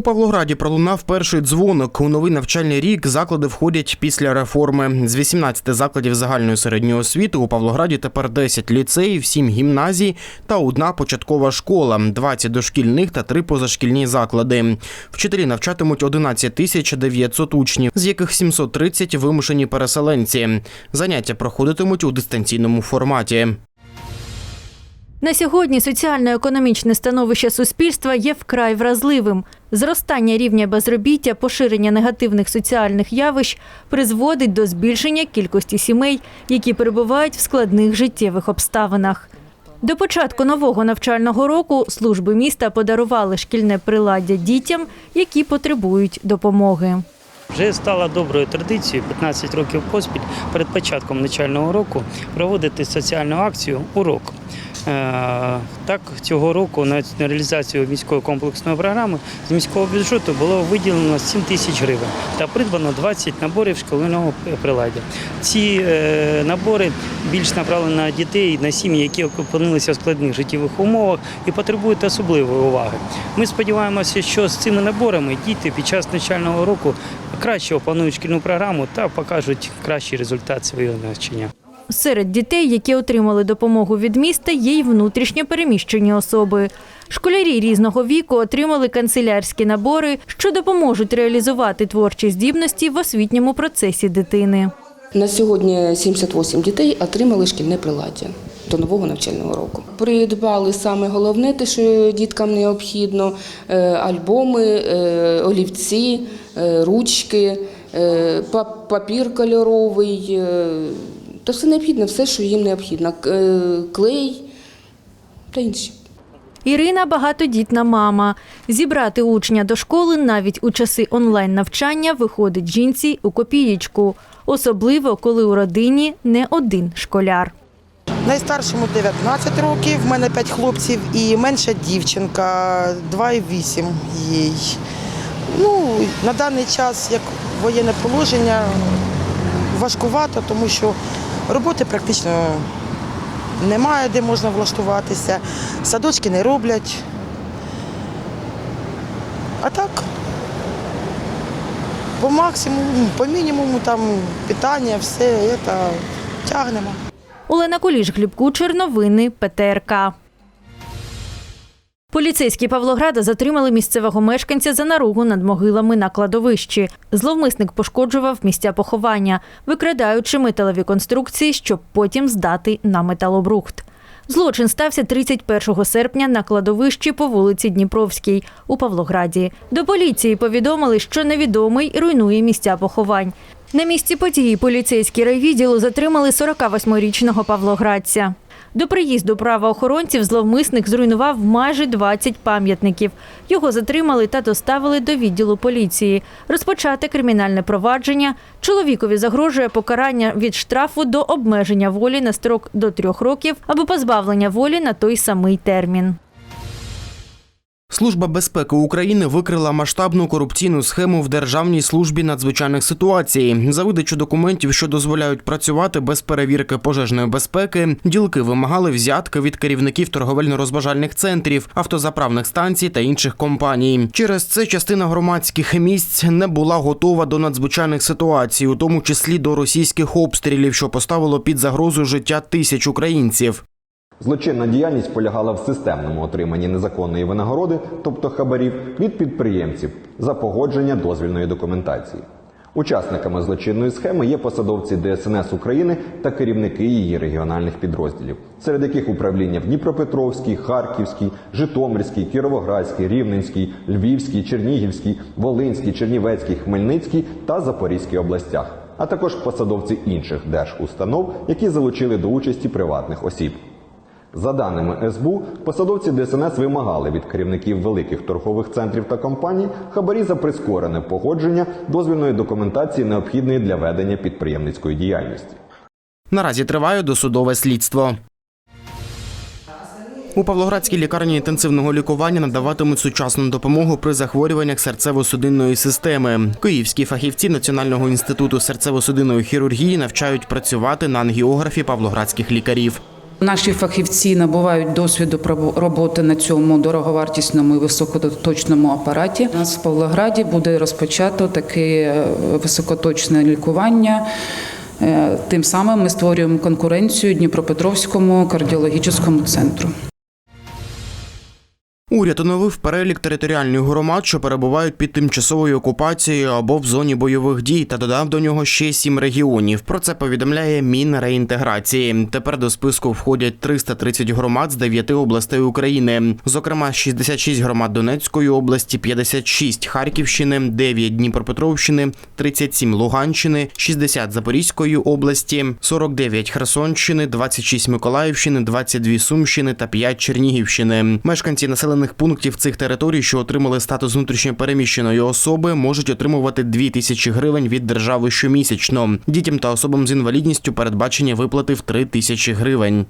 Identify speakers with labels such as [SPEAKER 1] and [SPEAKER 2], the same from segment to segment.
[SPEAKER 1] У Павлограді пролунав перший дзвоник. У новий навчальний рік заклади входять після реформи. З 18 закладів загальної середньої освіти у Павлограді тепер 10 ліцеїв, 7 гімназій та одна початкова школа, 20 дошкільних та 3 позашкільні заклади. Вчителі навчатимуть 11 тисяч 900 учнів, з яких 730 вимушені переселенці. Заняття проходитимуть у дистанційному форматі.
[SPEAKER 2] На сьогодні соціально-економічне становище суспільства є вкрай вразливим. Зростання рівня безробіття, поширення негативних соціальних явищ призводить до збільшення кількості сімей, які перебувають в складних життєвих обставинах. До початку нового навчального року служби міста подарували шкільне приладдя дітям, які потребують допомоги.
[SPEAKER 3] Вже стала доброю традицією 15 років поспіль перед початком навчального року проводити соціальну акцію Урок. Е, Так, цього року на реалізацію міської комплексної програми з міського бюджету було виділено 7 тисяч гривень та придбано 20 наборів шкільного приладдя. Ці е, набори більш направлені на дітей, на сім'ї, які опинилися в складних життєвих умовах і потребують особливої уваги. Ми сподіваємося, що з цими наборами діти під час навчального року краще опанують шкільну програму та покажуть кращий результат свого навчання.
[SPEAKER 2] Серед дітей, які отримали допомогу від міста, є й внутрішньо переміщені особи. Школярі різного віку отримали канцелярські набори, що допоможуть реалізувати творчі здібності в освітньому процесі дитини.
[SPEAKER 4] На сьогодні 78 дітей отримали шкільне приладдя до нового навчального року. Придбали саме головне, те, що діткам необхідно: е, альбоми, е, олівці, е, ручки, папір кольоровий. Та все необхідне, все, що їм необхідно. Е, Клей та інші.
[SPEAKER 2] Ірина багатодітна мама. Зібрати учня до школи навіть у часи онлайн-навчання виходить жінці у копієчку, особливо коли у родині не один школяр.
[SPEAKER 5] Найстаршому 19 років, в мене 5 хлопців і менша дівчинка 2,8 їй. Ну, на даний час, як воєнне положення, важкувато, тому що роботи практично немає, де можна влаштуватися, садочки не роблять. А так, по максимуму, по мінімуму, там питання, все це тягнемо.
[SPEAKER 2] Олена Куліш, Гліб Кучер, новини ПТРК. Поліцейські Павлограда затримали місцевого мешканця за наругу над могилами на кладовищі. Зловмисник пошкоджував місця поховання, викрадаючи металеві конструкції, щоб потім здати на металобрухт. Злочин стався 31 серпня на кладовищі по вулиці Дніпровській у Павлограді. До поліції повідомили, що невідомий руйнує місця поховань. На місці події поліцейські райвідділу затримали 48-річного павлоградця. До приїзду правоохоронців зловмисник зруйнував майже 20 пам'ятників. Його затримали та доставили до відділу поліції. Розпочати кримінальне провадження. Чоловікові загрожує покарання від штрафу до обмеження волі на строк до трьох років або позбавлення волі на той самий термін.
[SPEAKER 1] Служба безпеки України викрила масштабну корупційну схему в Державній службі надзвичайних ситуацій. За видачу документів, що дозволяють працювати без перевірки пожежної безпеки, ділки вимагали взятки від керівників торговельно-розважальних центрів, автозаправних станцій та інших компаній. Через це частина громадських місць не була готова до надзвичайних ситуацій, у тому числі до російських обстрілів, що поставило під загрозу життя тисяч українців.
[SPEAKER 6] Злочинна діяльність полягала в системному отриманні незаконної винагороди, тобто хабарів, від підприємців за погодження дозвільної документації. Учасниками злочинної схеми є посадовці ДСНС України та керівники її регіональних підрозділів, серед яких управління в Дніпропетровській, Харківській, Житомирській, Кіровоградській, Рівненській, Львівській, Чернігівській, Волинській, Чернівецькій, Хмельницькій та Запорізькій областях, а також посадовці інших держустанов, які залучили до участі приватних осіб. За даними СБУ, посадовці ДСНС вимагали від керівників великих торгових центрів та компаній хабарі за прискорене погодження дозвільної документації, необхідної для ведення підприємницької діяльності.
[SPEAKER 1] Наразі триває досудове слідство. У Павлоградській лікарні інтенсивного лікування надаватимуть сучасну допомогу при захворюваннях серцево-судинної системи. Київські фахівці Національного інституту серцево-судинної хірургії навчають працювати на ангіографі павлоградських лікарів.
[SPEAKER 7] Наші фахівці набувають досвіду роботи на цьому дороговартісному і високоточному апараті. У нас в Павлограді буде розпочато таке е, високоточне лікування. Е, Тим самим ми створюємо конкуренцію Дніпропетровському кардіологічному центру.
[SPEAKER 1] Уряд оновив перелік територіальних громад, що перебувають під тимчасовою окупацією або в зоні бойових дій, та додав до нього ще сім регіонів. Про це повідомляє Мінреінтеграції. Тепер до списку входять 330 громад з 9 областей України, зокрема 66 громад Донецької області, 56 Харківщини, 9 Дніпропетровщини, 37 Луганщини, 60 Запорізької області, 49 Херсонщини, 26 Миколаївщини, 22 Сумщини та 5 Чернігівщини. Мешканці населених пунктів цих територій, що отримали статус внутрішньопереміщеної особи, можуть отримувати 2 тисячі гривень від держави щомісячно. Дітям та особам з інвалідністю передбачені виплати в 3 тисячі гривень.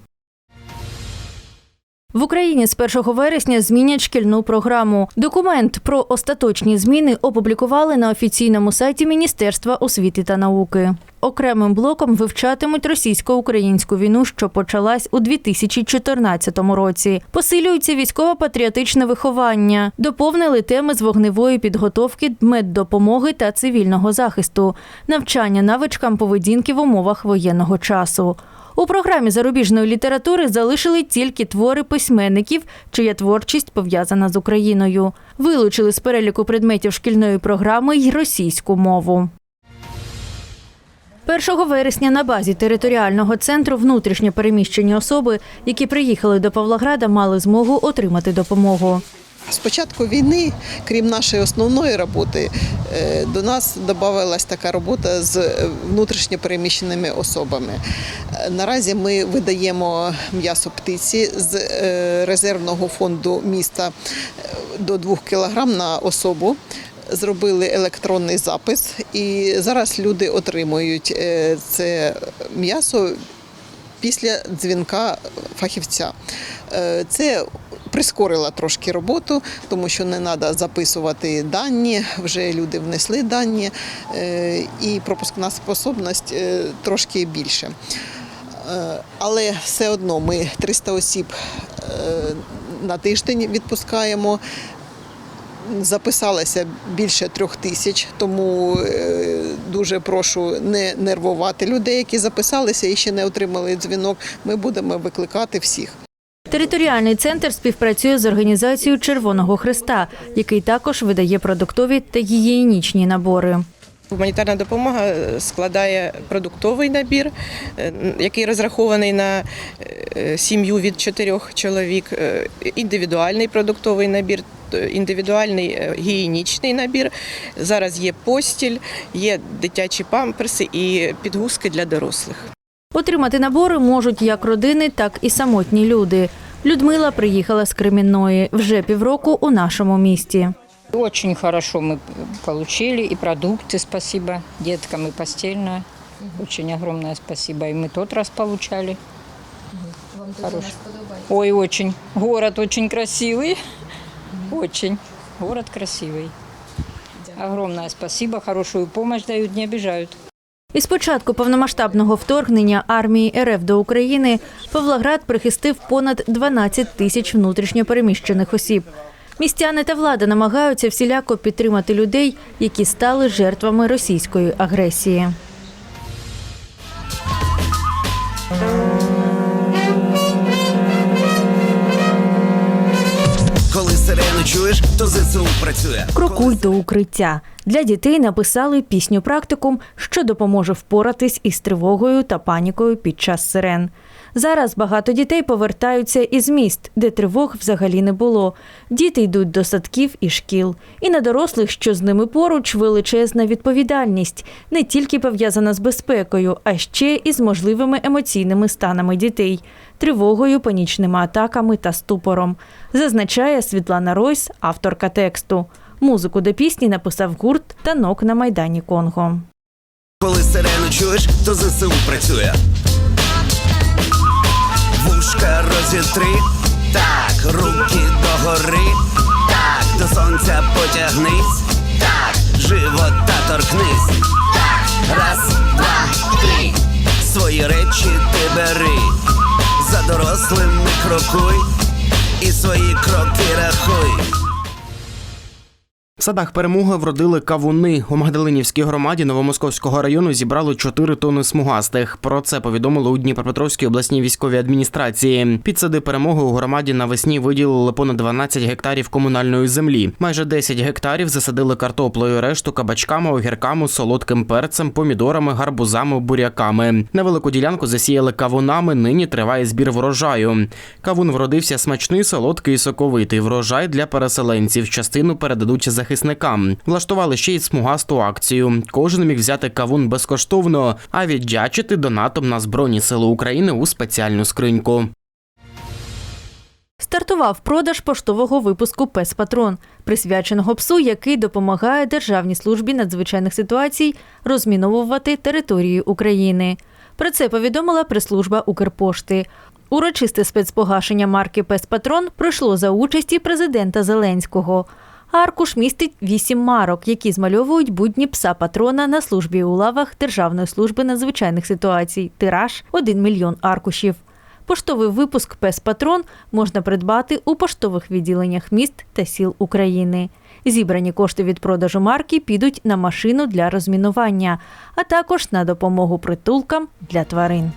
[SPEAKER 2] В Україні з 1 вересня змінять шкільну програму. Документ про остаточні зміни опублікували на офіційному сайті Міністерства освіти та науки. Окремим блоком вивчатимуть російсько-українську війну, що почалась у 2014 році. Посилюється військово-патріотичне виховання, доповнили теми з вогневої підготовки, меддопомоги та цивільного захисту, навчання навичкам поведінки в умовах воєнного часу. У програмі зарубіжної літератури залишили тільки твори письменників, чия творчість пов'язана з Україною. Вилучили з переліку предметів шкільної програми й російську мову. 1 вересня на базі територіального центру внутрішньо переміщені особи, які приїхали до Павлограда, мали змогу отримати допомогу.
[SPEAKER 8] З початку війни, крім нашої основної роботи, е, до нас додавалась така робота з е, внутрішньо переміщеними особами. Наразі ми видаємо м'ясо птиці з е, резервного фонду міста е, до 2 кг на особу. Зробили електронний запис, і зараз люди отримують це м'ясо після дзвінка фахівця. Це прискорило трошки роботу, тому що не треба записувати дані, вже люди внесли дані, е, і пропускна способність е, трошки більше. Е, Але все одно ми 300 осіб на тиждень відпускаємо. Записалося більше трьох тисяч, тому дуже прошу не нервувати людей, які записалися і ще не отримали дзвінок. Ми будемо викликати всіх.
[SPEAKER 2] Територіальний центр співпрацює з організацією Червоного Христа, який також видає продуктові та гігієнічні набори.
[SPEAKER 9] Гуманітарна допомога складає продуктовий набір, е, який розрахований на е, сім'ю від чотирьох чоловік, е, індивідуальний продуктовий набір, е, індивідуальний е, гігієнічний набір. Зараз є постіль, є дитячі памперси і підгузки для дорослих.
[SPEAKER 2] Отримати набори можуть як родини, так і самотні люди. Людмила приїхала з Кремінної вже півроку у нашому місті.
[SPEAKER 10] Очень хорошо мы получили и продукты, спасибо деткам, и постельное. Очень огромное спасибо. И мы тот раз получали. Вам Ой, очень. Город очень красивый. Очень. Город красивый. Огромное спасибо, хорошую помощь дают, не обижают.
[SPEAKER 2] Із початку повномасштабного вторгнення армії РФ до України Павлоград прихистив понад 12 тисяч внутрішньопереміщених осіб. Містяни та влада намагаються всіляко підтримати людей, які стали жертвами російської агресії.
[SPEAKER 11] Коли чуєш, то ЗСУ працює.
[SPEAKER 2] Крокуй до укриття. Для дітей написали пісню практикум, що допоможе впоратись із тривогою та панікою під час сирен. Зараз багато дітей повертаються із міст, де тривог взагалі не було. Діти йдуть до садків і шкіл. І на дорослих, що з ними поруч, величезна відповідальність, не тільки пов'язана з безпекою, а ще і з можливими емоційними станами дітей, тривогою, панічними атаками та ступором, зазначає Світлана Ройс, авторка тексту. Музику до пісні написав гурт танок на майдані Конго.
[SPEAKER 11] Коли сирену чуєш, то ЗСУ працює. Розітри, так, руки догори, так, до сонця потягнись, так, живота торкнись, так, раз, два, три, свої речі ти бери, за дорослими крокуй. І свої кроки рахуй.
[SPEAKER 1] Садах перемоги вродили кавуни. У Магдалинівській громаді Новомосковського району зібрали 4 тони смугастих. Про це повідомили у Дніпропетровській обласній військовій адміністрації. Під сади перемоги у громаді навесні виділили понад 12 гектарів комунальної землі. Майже 10 гектарів засадили картоплею, решту кабачками, огірками, солодким перцем, помідорами, гарбузами, буряками. Невелику ділянку засіяли кавунами. Нині триває збір врожаю. Кавун вродився смачний, солодкий і соковитий. Врожай для переселенців. Частину передадуть захисникам. Влаштували ще й смугасту акцію. Кожен міг взяти кавун безкоштовно, а віддячити донатом на Збройні Сили України у спеціальну скриньку.
[SPEAKER 2] Стартував продаж поштового випуску Пес Патрон, присвяченого псу, який допомагає Державній службі надзвичайних ситуацій розміновувати територію України. Про це повідомила прес-служба Укрпошти. Урочисте спецпогашення марки Пес Патрон пройшло за участі президента Зеленського. Аркуш містить вісім марок, які змальовують будні пса патрона на службі у лавах Державної служби надзвичайних ситуацій. Тираж 1 мільйон аркушів. Поштовий випуск Пес Патрон можна придбати у поштових відділеннях міст та сіл України. Зібрані кошти від продажу марки підуть на машину для розмінування, а також на допомогу притулкам для тварин.